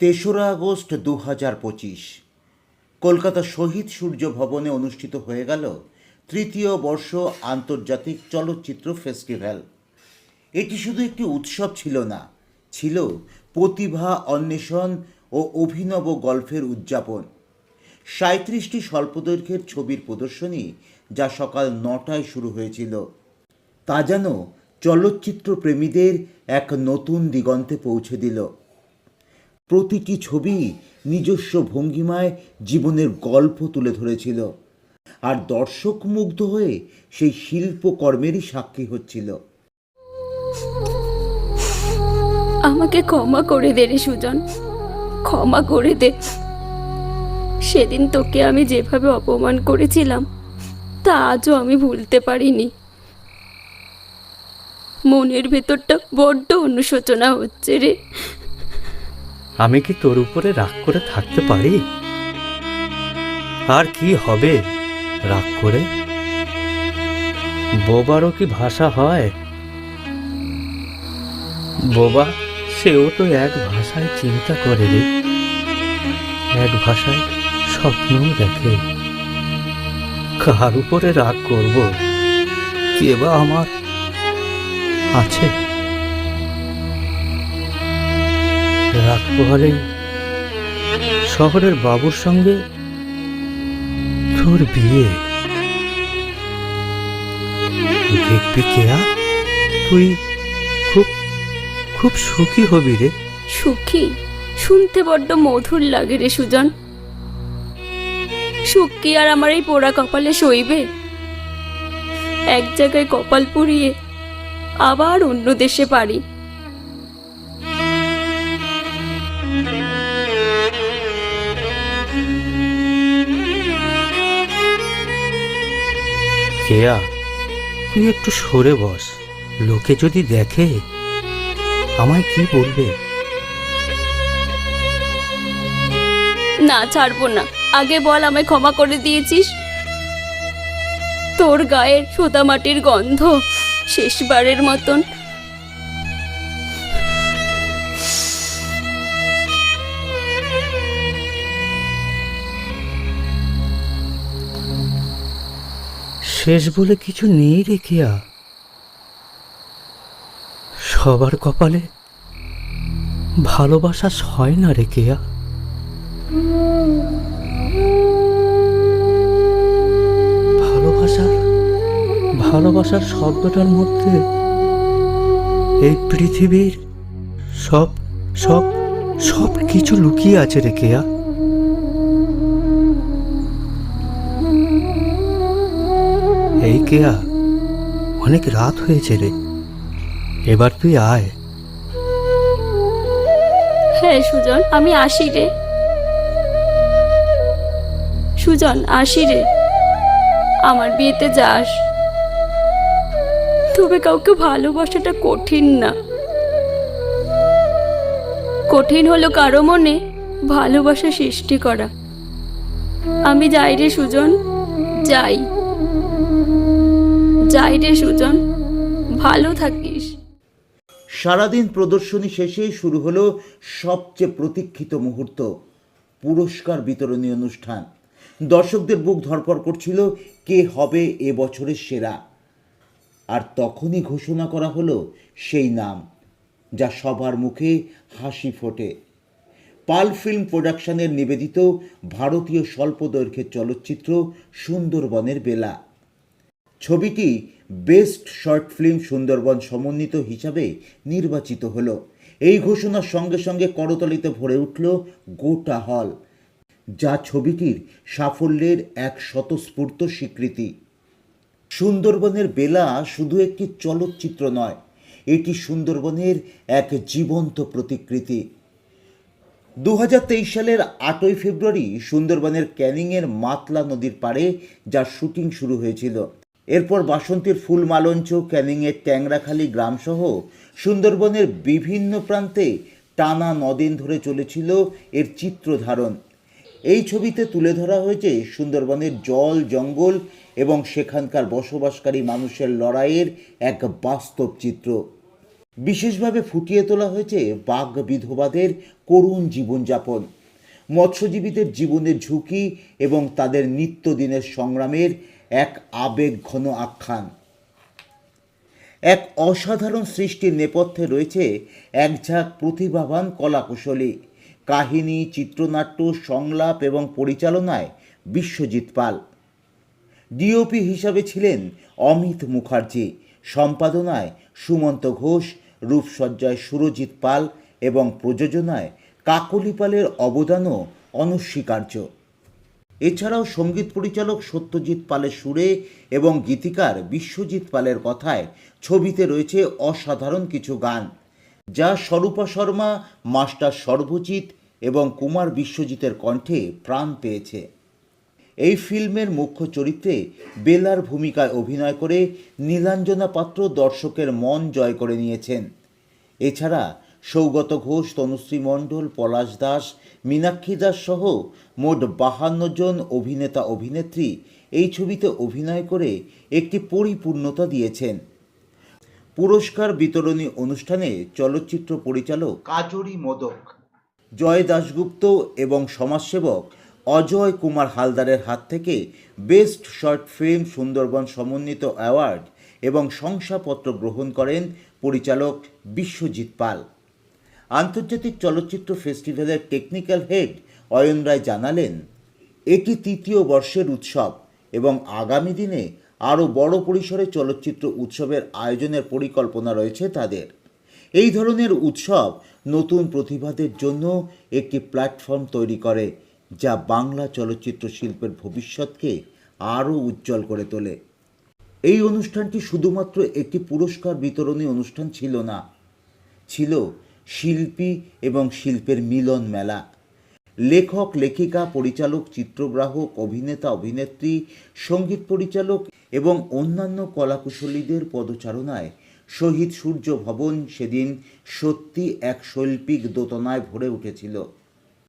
তেসরা আগস্ট দু হাজার পঁচিশ, কলকাতা শহীদ সূর্য ভবনে অনুষ্ঠিত হয়ে গেল তৃতীয় বর্ষ আন্তর্জাতিক চলচ্চিত্র ফেস্টিভ্যাল। এটি শুধু একটি উৎসব ছিল না, ছিল প্রতিভা অন্বেষণ ও অভিনব গল্পের উদযাপন। সাঁত্রিশটি স্বল্পদৈর্ঘ্যের ছবির প্রদর্শনী যা সকাল নটায় শুরু হয়েছিল। তা যেন চলচ্চিত্র প্রেমীদের এক নতুন দিগন্তে পৌঁছে দিল। প্রতিটি ছবি নিজস্ব ভঙ্গিমায় জীবনের গল্প তুলে ধরেছিল। আর দর্শক মুগ্ধ হয়ে সেই শিল্পকর্মেরই সাক্ষী হচ্ছিল। আমাকে ক্ষমা করে দে রে সুজন। ক্ষমা করে দে। সেদিন তোকে আমি যেভাবে অপমান করেছিলাম, তা আজও আমি ভুলতে পারিনি। মনের ভেতরটা বড্ড অনুশোচনা হচ্ছে রে। আমি কি তোর উপরে রাগ করে থাকতে পারি? আর কি হবে রাগ করে? বোবারও কি ভাষা হয়? বোবা, সেও তো এক ভাষায় চিন্তা করে রে। এক ভাষায় স্বপ্নও দেখে। কার উপরে রাগ করব? কে বা আমার আছে? রাত পোহালে শহরের বাবুর সঙ্গে তোর বিয়ে। দেখবি কেয়া, তুই খুব খুব সুখী হবি রে। সুখী? শুনতে বড্ড মধুর লাগে রে সুজন। সুখ আর আমার এই পোড়া কপালে সইবে? এক জায়গায় কপাল পুড়িয়ে আবার অন্য দেশে পারি। কেয়া, তুই একটু সরে বস। লোকে যদি দেখে, আমায় কি বলবে? না, ছাড়বো না। আগে বল, আমায় ক্ষমা করে দিয়েছিস? তোর গায়ের সোদা মাটির গন্ধ শেষবারের মতন শেষ বলে কিছু নেই রে কেয়া। সবার কপালে ভালোবাসা হয় না রে কেয়া। ভালোবাসার ভালোবাসার শব্দটার মধ্যে এই পৃথিবীর সব সব সব কিছু লুকিয়ে আছে রে কেয়া। এই কেয়া, অনেক রাত হয়েছে রে। এবার তুই আয়। হ্যাঁ সুজন, আমি আসি রে। সুজন, আসি রে। আমার বিয়েতে যাস। তবে কাউকে ভালোবাসাটা কঠিন না। কঠিন হলো কারও মনে ভালোবাসা সৃষ্টি করা। আমি যাই রে, সুজন, যাই। যাই রে সুজন, ভালো থাকিস। সারাদিন প্রদর্শনী শেষে শুরু হলো সবচেয়ে প্রতীক্ষিত মুহূর্ত, পুরস্কার বিতরণী অনুষ্ঠান। দর্শকদের বুক ধরপড় করছিল কে হবে এ বছরের সেরা। আর তখনই ঘোষণা করা হলো সেই নাম, যা সবার মুখে হাসি ফোটে। পাল ফিল্ম প্রোডাকশনের নিবেদিত ভারতীয় স্বল্পদৈর্ঘ্যের চলচ্চিত্র সুন্দরবনের বেলা। ছবিটি বেস্ট শর্ট ফিল্ম সুন্দরবন সমন্বিত হিসাবে নির্বাচিত হলো। এই ঘোষণার সঙ্গে সঙ্গে করতালিতে ভরে উঠল গোটা হল, যা ছবিটির সাফল্যের এক স্বতঃস্ফূর্ত স্বীকৃতি। সুন্দরবনের বেলা শুধু একটি চলচ্চিত্র নয়, এটি সুন্দরবনের এক জীবন্ত প্রতিকৃতি। দু হাজার তেইশ সালের আটই ফেব্রুয়ারি সুন্দরবনের ক্যানিংয়ের মাতলা নদীর পাড়ে যার শুটিং শুরু হয়েছিল। এরপর বাসন্তীর ফুলমালঞ্চ ক্যানিংয়ের ট্যাংরাখালি গ্রামসহ সুন্দরবনের বিভিন্ন প্রান্তে টানা নদিন ধরে চলেছিল এর চিত্র ধারণ এই ছবিতে তুলে ধরা হয়েছে সুন্দরবনের জল, জঙ্গল এবং সেখানকার বসবাসকারী মানুষের লড়াইয়ের এক বাস্তব চিত্র। বিশেষভাবে ফুটিয়ে তোলা হয়েছে বাঘ বিধবাদের করুণ জীবনযাপন। মৎস্যজীবীদের জীবনের ঝুঁকি এবং তাদের নিত্যদিনের সংগ্রামের এক আবেগ ঘন আখ্যান। এক অসাধারণ সৃষ্টির নেপথ্যে রয়েছে এক ঝাঁক প্রতিভাবান কলাকুশলী। কাহিনী, চিত্রনাট্য, সংলাপ এবং পরিচালনায় বিশ্বজিৎ পাল। ডিওপি হিসাবে ছিলেন অমিত মুখার্জি। সম্পাদনায় সুমন্ত ঘোষ, রূপসজ্জায় সুরজিৎ পাল এবং প্রযোজনায় কাকলি পালের অবদানও অনস্বীকার্য। এছাড়াও সংগীত পরিচালক সত্যজিৎ পালের সুরে এবং গীতিকার বিশ্বজিৎ পালের কথায় ছবিতে রয়েছে অসাধারণ কিছু গান, যা স্বরূপা শর্মা, মাস্টার সর্বজিৎ এবং কুমার বিশ্বজিতের কণ্ঠে প্রাণ পেয়েছে। এই ফিল্মের মুখ্য চরিত্রে বেলার ভূমিকায় অভিনয় করে নীলাঞ্জনা পাত্র দর্শকের মন জয় করে নিয়েছেন। এছাড়া সৌগত ঘোষ তনুশ্রী মণ্ডল পলাশ দাস মীনাক্ষী দাস সহ মোট বাহান্ন জন অভিনেতা অভিনেত্রী এই ছবিতে অভিনয় করে একটি পরিপূর্ণতা দিয়েছেন। পুরস্কার বিতরণী অনুষ্ঠানে চলচ্চিত্র পরিচালক কাজরি মোদক। জয় দাশগুপ্ত এবং সমাজসেবক অজয় কুমার হালদারের হাত থেকে বেস্ট শর্ট ফিল্ম সুন্দরবন সমন্বিত অ্যাওয়ার্ড এবং শংসাপত্র গ্রহণ করেন পরিচালক বিশ্বজিৎ পাল। আন্তর্জাতিক চলচ্চিত্র ফেস্টিভ্যালের টেকনিক্যাল হেড অয়ন রায় জানালেন, এটি তৃতীয় বর্ষের উৎসব এবং আগামী দিনে আরও বড় পরিসরে চলচ্চিত্র উৎসবের আয়োজনের পরিকল্পনা রয়েছে তাদের। এই ধরনের উৎসব নতুন প্রতিভাদের জন্য একটি প্ল্যাটফর্ম তৈরি করে, যা বাংলা চলচ্চিত্র শিল্পের ভবিষ্যৎকে আরও উজ্জ্বল করে তোলে। এই অনুষ্ঠানটি শুধুমাত্র একটি পুরস্কার বিতরণী অনুষ্ঠান ছিল না, ছিল শিল্পী এবং শিল্পের মিলন মেলা। লেখক, লেখিকা, পরিচালক, চিত্রগ্রাহক, অভিনেতা, অভিনেত্রী, সংগীত পরিচালক এবং অন্যান্য কলাকুশলীদের পদচারণায় শহীদ সূর্য ভবন সেদিন সত্যি এক শৈল্পিক দোতনায় ভরে উঠেছিল।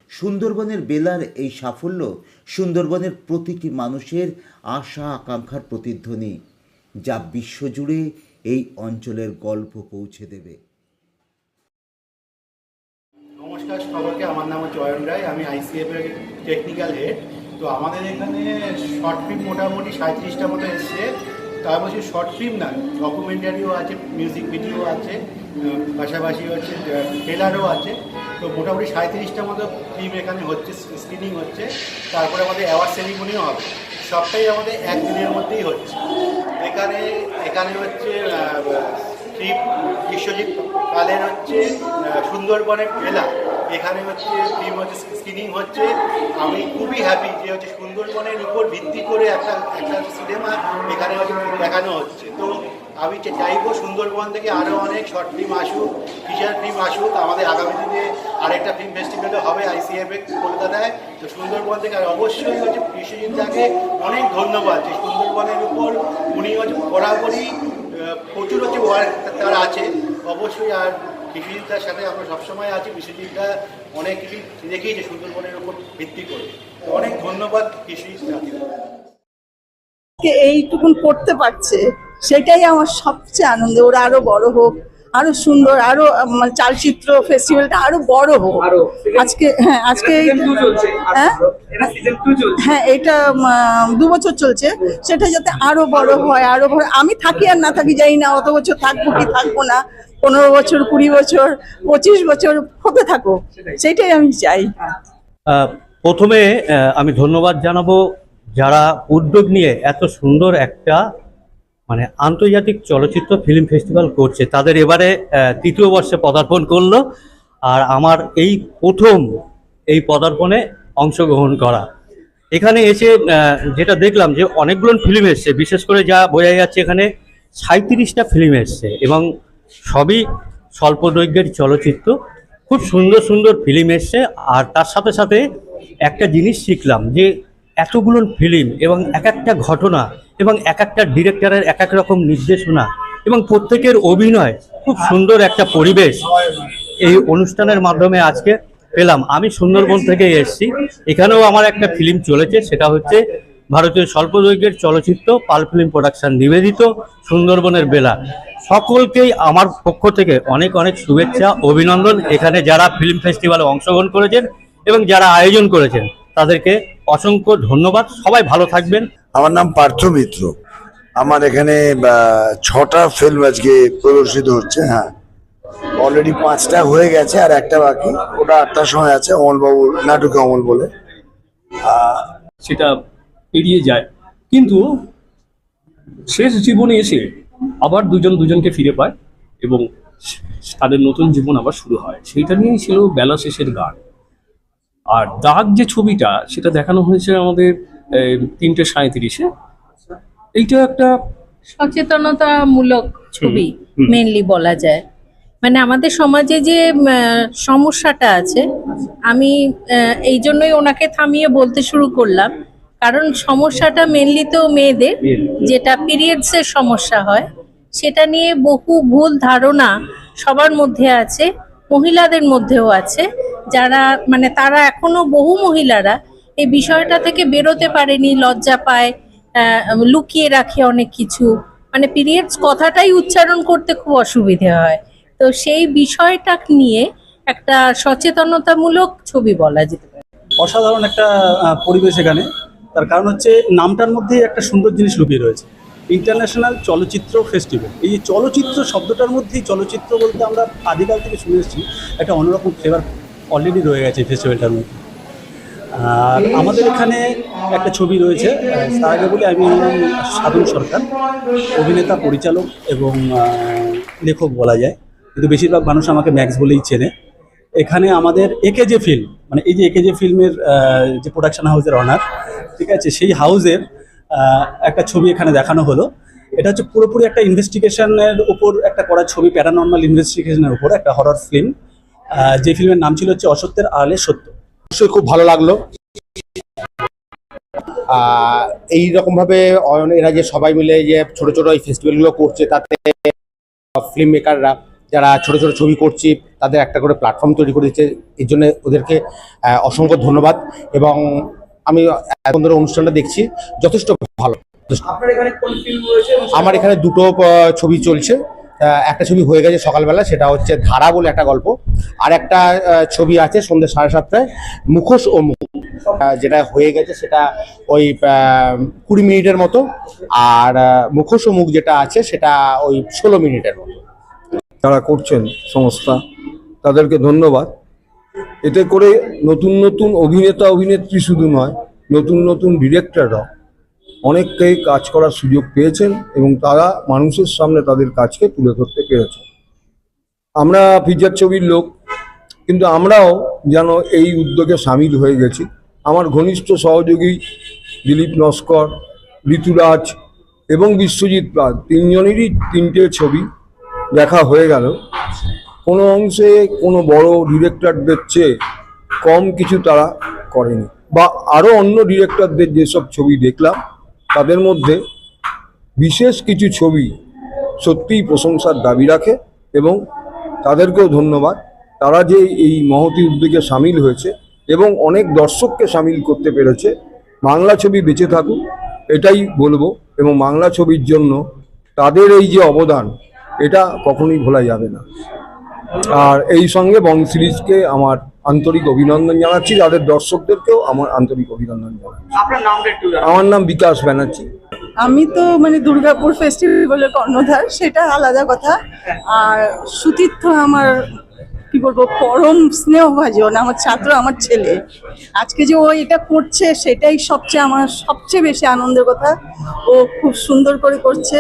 সুন্দরবনের বেলার এই সাফল্য সুন্দরবনের প্রতিটি মানুষের আশা, আকাঙ্ক্ষার প্রতিধ্বনি, যা বিশ্বজুড়ে এই অঞ্চলের গল্প পৌঁছে দেবে। সবাইকে আমার নাম হচ্ছে অয়ন রায়, আমি আইসিএফ এর টেকনিক্যাল হেড তো আমাদের এখানে শর্ট ফিল্ম মোটামুটি সাঁত্রিশটা মতো এসছে। তার মধ্যে শর্ট ফিল্ম না ডকুমেন্টারিও আছে মিউজিক ভিডিও আছে পাশাপাশি হচ্ছে ট্রেলারও আছে। তো মোটামুটি সাঁত্রিশটা মতো ফিল্ম এখানে হচ্ছে স্ক্রিনিং হচ্ছে। তারপরে আমাদের অ্যাওয়ার্ড সেরিমনিও হবে। সবটাই আমাদের একদিনের মধ্যেই হচ্ছে। এখানে এখানে হচ্ছে বিশ্বজিৎ পালের হচ্ছে সুন্দরবনের মেলা। এখানে হচ্ছে ফিল্ম হচ্ছে স্ক্রিনিং হচ্ছে। আমি খুবই হ্যাপি যে হচ্ছে সুন্দরবনের উপর ভিত্তি করে একটা একটা সিনেমা এখানে হচ্ছে দেখানো হচ্ছে। তো আমি চাইব সুন্দরবন থেকে আরও অনেক শর্ট ফিল্ম আসুক ফিচার ফিল্ম আসুক। আমাদের আগামী দিনে আরেকটা ফিল্ম ফেস্টিভ্যালও হবে আইসিএফ কলকাতায়। তো সুন্দরবন থেকে আর অবশ্যই হচ্ছে বিশ্বজিৎ দাকে অনেক ধন্যবাদ যে সুন্দরবনের উপর উনি হচ্ছে বরাবরই প্রচুর হচ্ছে ওয়ার্ক তার আছে। অবশ্যই আর বিশ্বজিৎদার সাথে আমরা সবসময় আছি বিশ্বজিৎদা অনেক কিছু দেখিয়েছে সুন্দরবনের উপর ভিত্তি করে। তো অনেক ধন্যবাদ দাকে এইটুকুন করতে পারছে সেটাই আমার সবচেয়ে আনন্দ। ওরা আরও বড় হোক আরও সুন্দর আরও মানে চালচিত্র ফেস্টিভ্যালটা আরও বড় হোক। আজকে হ্যাঁ আজকে হ্যাঁ? এটা সিজন টু চলছে। হ্যাঁ এটা দু বছর চলছে। সেটা যাতে আরও বড় হয় আরও বড় আমি থাকি আর না থাকি জানি না অত বছর থাকব কি থাকব না। পনেরো বছর, কুড়ি বছর, পঁচিশ বছর হতে থাকো সেটাই আমি চাই। প্রথমে আমি ধন্যবাদ জানাব যারা উদ্যোগ নিয়ে এত সুন্দর একটা মানে আন্তর্জাতিক চলচ্চিত্র ফিল্ম ফেস্টিভ্যাল করছে। তাদের এবারে তৃতীয় বর্ষে পদার্পণ করল আর আমার এই প্রথম এই পদার্পণে অংশগ্রহণ করা। এখানে এসে যেটা দেখলাম যে অনেকগুলো ফিল্ম এসছে, বিশেষ করে যা বোঝা যাচ্ছে এখানে সাঁত্রিশটা ফিল্ম এসছে এবং সবই স্বল্প দৈর্ঘ্যের চলচ্চিত্র। খুব সুন্দর সুন্দর ফিল্ম এসছে। আর তার সাথে সাথে একটা জিনিস শিখলাম যে এতগুলো ফিল্ম এবং এক একটা ঘটনা এবং এক একটা ডিরেক্টরের এক এক রকম নির্দেশনা এবং প্রত্যেকের অভিনয় খুব সুন্দর একটা পরিবেশ এই অনুষ্ঠানের মাধ্যমে আজকে পেলাম। আমি সুন্দরবন থেকে এসছি। এখানেও আমার একটা ফিল্ম চলেছে, সেটা হচ্ছে ভারতীয় স্বল্পদৈর্ঘ্যের চলচ্চিত্র পাল ফিল্ম প্রোডাকশন নিবেদিত সুন্দরবনের বেলা। সকলকেই আমার পক্ষ থেকে অনেক অনেক শুভেচ্ছা অভিনন্দন। এখানে যারা ফিল্ম ফেস্টিভ্যালে অংশগ্রহণ করেছেন এবং যারা আয়োজন করেছেন তাদেরকে অসংখ্য ধন্যবাদ। সবাই ভালো থাকবেন। আমার নাম পার্থ মিত্র। আমার এখানে ছটা ফিল্ম আজকে প্রদর্শিত হচ্ছে হ্যাঁ। অলরেডি পাঁচটা হয়ে গেছে আর একটা বাকি। ওটা আটটার সময় আছে অমলবাবু নাটকে অমল বলে। সেটা এড়িয়ে যায়। কিন্তু শেষ জীবনে এসে আবার দুজন দুজনকে ফিরে পায় এবং তাদের নতুন জীবন আবার শুরু হয়। সেইটা নিয়েই ছিল বেলা শেষের গান। আর দাগ যে ছবিটা সেটা দেখানো হয়েছে আমাদের তিনটে সাঁত্রিশে এইটা একটা সচেতনতামূলক ছবি মেনলি বলা যায়। মানে আমাদের সমাজে যে সমস্যাটা আছে আমি এই জন্যই ওনাকে থামিয়ে বলতে শুরু করলাম কারণ সমস্যাটা মেনলি তো মেয়েদের যেটা পিরিয়ডস এর সমস্যা হয় সেটা নিয়ে বহু ভুল ধারণা সবার মধ্যে আছে মহিলাদের মধ্যেও আছে যারা মানে তারা এখনও বহু মহিলারা এই বিষয়টা থেকে বেরোতে পারেনি লজ্জা পায় আহ, লুকিয়ে রাখে অনেক কিছু। মানে পিরিয়ডস কথাটাই উচ্চারণ করতে খুব অসুবিধে হয়। তো সেই বিষয়টা নিয়ে একটা সচেতনতামূলক ছবি বলা যেতে পারে। অসাধারণ একটা পরিবেশ এখানে। তার কারণ হচ্ছে নামটার মধ্যে একটা সুন্দর জিনিস লুকিয়ে রয়েছে। ইন্টারন্যাশনাল চলচ্চিত্র ফেস্টিভ্যাল এই চলচ্চিত্র শব্দটার মধ্যেই চলচ্চিত্র বলতে আমরা আদিকাল থেকে শুনে এসেছি, একটা অন্যরকম ফ্লেভার অলরেডি রয়ে গেছে ফেস্টিভ্যালটার মধ্যে। আর আমাদের এখানে একটা ছবি রয়েছে, তার আগে বলি আমি সাধন সরকার, অভিনেতা, পরিচালক এবং লেখক বলা যায়। কিন্তু বেশিরভাগ মানুষ আমাকে ম্যাক্স বলেই চেনে। এখানে আমাদের একে যে ফিল্ম মানে এই যে একে যে ফিল্মের যে প্রোডাকশন হাউসের অনার ঠিক আছে? সেই হাউসের একটা ছবি এখানে দেখানো হলো। এটা হচ্ছে পুরোপুরি একটা ইনভেস্টিগেশনের উপর একটা করা ছবি প্যারানর্মাল ইনভেস্টিগেশনের উপর একটা হরর ফিল্ম যে ফিল্মের নাম ছিল হচ্ছে অসত্যের আড়ালে সত্য। অবশ্যই খুব ভালো লাগল। এই ভাবে এরা যে সবাই মিলে যে ছোট ছোট এই ফেস্টিভ্যালগুলো করছে, তাতে ফিল্ম মেকাররা যারা ছোট ছোট ছবি করছি তাদের একটা করে প্ল্যাটফর্ম তৈরি করে দিচ্ছে। এর জন্য ওদেরকে অসংখ্য ধন্যবাদ এবং আমি এখন ধরে অনুষ্ঠানটা দেখছি। যথেষ্ট ভালো। আমার এখানে দুটো ছবি চলছে। একটা ছবি হয়ে গেছে সকালবেলা সেটা হচ্ছে ধারা বলে একটা গল্প। আর একটা ছবি আছে সন্ধ্যে সাড়ে সাতটায় মুখোশ ও মুখ। যেটা হয়ে গেছে সেটা ওই কুড়ি মিনিটের মতো। আর মুখোশ ও মুখ যেটা আছে সেটা ওই ষোলো মিনিটের মতো। যারা করছেন সংস্থা, তাদেরকে ধন্যবাদ। এতে করে নতুন নতুন অভিনেতা, অভিনেত্রী শুধু নয়, নতুন নতুন ডিরেক্টররা অনেককেই কাজ করার সুযোগ পেয়েছেন এবং তারা মানুষের সামনে তাদের কাজকে তুলে ধরতে পেরেছে আমরা ফিচার ছবির লোক, কিন্তু আমরাও যেন এই উদ্যোগে সামিল হয়ে গেছি। আমার ঘনিষ্ঠ সহযোগী দিলীপ নস্কর, ঋতুরাজ এবং বিশ্বজিৎ পাল, তিনজনেরই তিনটে ছবি দেখা হয়ে গেল। কোনো অংশে কোনো বড় ডিরেক্টরদের চেয়ে কম কিছু তারা করেনি। বা আরও অন্য ডিরেক্টরদের যেসব ছবি দেখলাম, তাদের মধ্যে বিশেষ কিছু ছবি সত্যিই প্রশংসার দাবি রাখে এবং তাদেরকেও ধন্যবাদ। তারা যে এই মহতি উদ্যোগে সামিল হয়েছে এবং অনেক দর্শককে সামিল করতে পেরেছে, বাংলা ছবি বেঁচে থাকুক, এটাই বলব এবং বাংলা ছবির জন্য তাদের এই যে অবদান এটা কখনোই ভোলা যাবে না। আর এই সঙ্গে বং সিরিজকে আমার আন্তরিক অভিনন্দন জানাচ্ছি তাদের দর্শকদেরকেও আমার আন্তরিক অভিনন্দন জানাচ্ছি। আমার নাম বিকাশ ব্যানার্জি। আমি তো মানে দুর্গাপুর ফেস্টিভ্যালের কর্ণধার সেটা আলাদা কথা। আর সুতীর্থ আমার বলব, পরম স্নেহভাজন আমার ছাত্র, আমার ছেলে। আজকে যে ও এটা করছে, সেটাই সবচেয়ে আমার সবচেয়ে বেশি আনন্দের কথা। ও খুব সুন্দর করে করছে।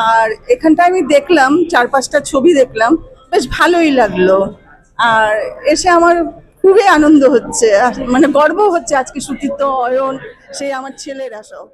আর এখানটা আমি দেখলাম চার পাঁচটা ছবি দেখলাম, বেশ ভালোই লাগল। আর এসে আমার খুবই আনন্দ হচ্ছে মানে গর্ব হচ্ছে আজকে সুতীর্থ অয়ন সেই আমার ছেলেরা সব